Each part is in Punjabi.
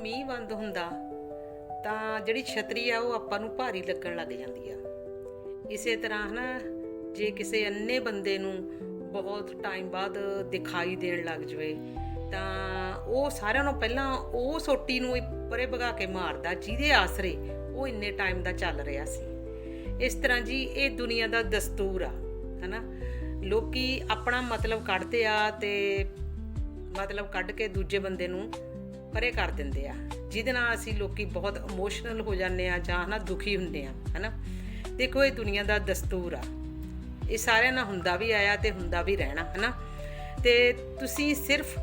ਮੀਂਹ ਬੰਦ ਹੁੰਦਾ, ਤਾਂ ਜਿਹੜੀ ਛਤਰੀ ਆ ਉਹ ਆਪਾਂ ਨੂੰ ਭਾਰੀ ਲੱਗਣ ਲੱਗ ਜਾਂਦੀ ਆ। ਇਸੇ ਤਰ੍ਹਾਂ ਹਨਾ, ਜੇ ਕਿਸੇ ਅੰਨੇ ਬੰਦੇ ਨੂੰ ਬਹੁਤ ਟਾਈਮ ਬਾਅਦ ਦਿਖਾਈ ਦੇਣ ਲੱਗ ਜਵੇ, ਤਾਂ ਉਹ ਸਾਰਿਆਂ ਨੂੰ ਪਹਿਲਾਂ ਉਹ ਸੋਟੀ ਨੂੰ ਪਰੇ ਭਗਾ ਕੇ ਮਾਰਦਾ, ਜਿਹਦੇ ਆਸਰੇ ਉਹ ਇੰਨੇ ਟਾਈਮ ਦਾ ਚੱਲ ਰਿਹਾ ਸੀ। ਇਸ ਤਰ੍ਹਾਂ ਜੀ ਇਹ ਦੁਨੀਆ ਦਾ ਦਸਤੂਰ ਆ, ਹਨਾ। ਲੋਕੀ ਆਪਣਾ ਮਤਲਬ ਕੱਢਦੇ ਆ ਤੇ ਮਤਲਬ ਕੱਢ ਕੇ ਦੂਜੇ ਬੰਦੇ ਨੂੰ ਪਰੇ ਕਰ ਦਿੰਦੇ ਆ, ਜਿਹਦੇ ਨਾਲ ਅਸੀਂ ਲੋਕੀ ਬਹੁਤ ਇਮੋਸ਼ਨਲ ਹੋ ਜਾਂਦੇ ਆ ਜਾਂ ਹਨਾ ਦੁਖੀ ਹੁੰਦੇ ਆ, ਹਨਾ। ਦੇਖੋ, ਇਹ ਦੁਨੀਆ ਦਾ ਦਸਤੂਰ ਆ। ਇਹ ਸਾਰਿਆਂ ਨਾਲ ਹੁੰਦਾ ਵੀ ਆਇਆ ਤੇ ਹੁੰਦਾ ਵੀ ਰਹਿਣਾ, ਹਨਾ। ਤੇ ਤੁਸੀਂ ਸਿਰਫ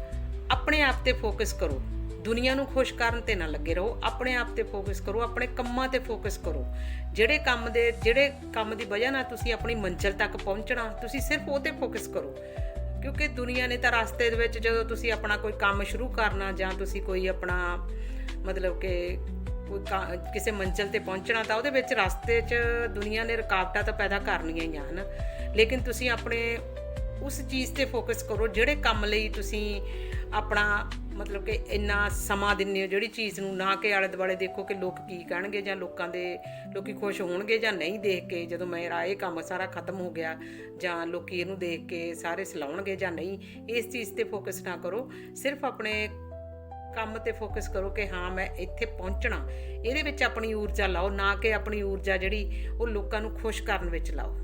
ਆਪਣੇ ਆਪ ਤੇ ਫੋਕਸ ਕਰੋ। ਦੁਨੀਆ ਨੂੰ ਖੁਸ਼ ਕਰਨ ਤੇ ਨਾ ਲੱਗੇ ਰਹੋ। ਆਪਣੇ ਆਪ ਤੇ ਫੋਕਸ ਕਰੋ, ਆਪਣੇ ਕੰਮਾਂ ਤੇ ਫੋਕਸ ਕਰੋ। ਜਿਹੜੇ ਕੰਮ ਦੇ, ਜਿਹੜੇ ਕੰਮ ਦੀ ਵਜ੍ਹਾ ਨਾਲ ਤੁਸੀਂ ਆਪਣੀ ਮੰਜ਼ਿਲ ਤੱਕ ਪਹੁੰਚਣਾ, ਤੁਸੀਂ ਸਿਰਫ ਉਹ ਤੇ ਫੋਕਸ ਕਰੋ। ਕਿਉਂਕਿ ਦੁਨੀਆ ਨੇ ਤਾਂ ਰਸਤੇ ਦੇ ਵਿੱਚ ਜਦੋਂ ਤੁਸੀਂ ਆਪਣਾ ਕੋਈ ਕੰਮ ਸ਼ੁਰੂ ਕਰਨਾ ਜਾਂ ਤੁਸੀਂ ਕੋਈ ਆਪਣਾ ਮਤਲਬ ਕਿ ਕੋਈ ਕਿਸੇ ਮੰਜ਼ਿਲ ਤੇ ਪਹੁੰਚਣਾ ਤਾਂ ਉਹਦੇ ਵਿੱਚ ਰਸਤੇ 'ਚ ਦੁਨੀਆ ਨੇ ਰੁਕਾਵਟਾਂ ਤਾਂ ਪੈਦਾ ਕਰਨੀਆਂ ਹੀ ਆ, ਹਨ? ਲੇਕਿਨ ਤੁਸੀਂ ਆਪਣੇ ਉਸ ਚੀਜ਼ ਤੇ ਫੋਕਸ ਕਰੋ ਜਿਹੜੇ ਕੰਮ ਲਈ ਤੁਸੀਂ ਆਪਣਾ ਮਤਲਬ ਕਿ ਇੰਨਾ ਸਮਾਂ ਦਿੰਦੇ ਹੋ, ਜਿਹੜੀ ਚੀਜ਼ ਨੂੰ ਨਾ ਕਿ ਆਲੇ ਦੁਆਲੇ ਦੇਖੋ ਕਿ ਲੋਕ ਕੀ ਕਹਿਣਗੇ ਜਾਂ ਲੋਕਾਂ ਦੇ ਲੋਕੀ ਖੁਸ਼ ਹੋਣਗੇ ਜਾਂ ਨਹੀਂ ਦੇਖ ਕੇ ਜਦੋਂ ਮੇਰਾ ਇਹ ਕੰਮ ਸਾਰਾ ਖਤਮ ਹੋ ਗਿਆ ਜਾਂ ਲੋਕੀ ਇਹਨੂੰ ਦੇਖ ਕੇ ਸਾਰੇ ਸਲਾਉਣਗੇ ਜਾਂ ਨਹੀਂ, ਇਸ ਚੀਜ਼ ਤੇ ਫੋਕਸ ਨਾ ਕਰੋ। ਸਿਰਫ ਆਪਣੇ ਕੰਮ ਤੇ ਫੋਕਸ ਕਰੋ ਕਿ ਹਾਂ, ਮੈਂ ਇੱਥੇ ਪਹੁੰਚਣਾ। ਇਹਦੇ ਵਿੱਚ ਆਪਣੀ ਊਰਜਾ ਲਾਓ, ਨਾ ਕਿ ਆਪਣੀ ਊਰਜਾ ਜਿਹੜੀ ਉਹ ਲੋਕਾਂ ਨੂੰ ਖੁਸ਼ ਕਰਨ ਵਿੱਚ ਲਾਓ।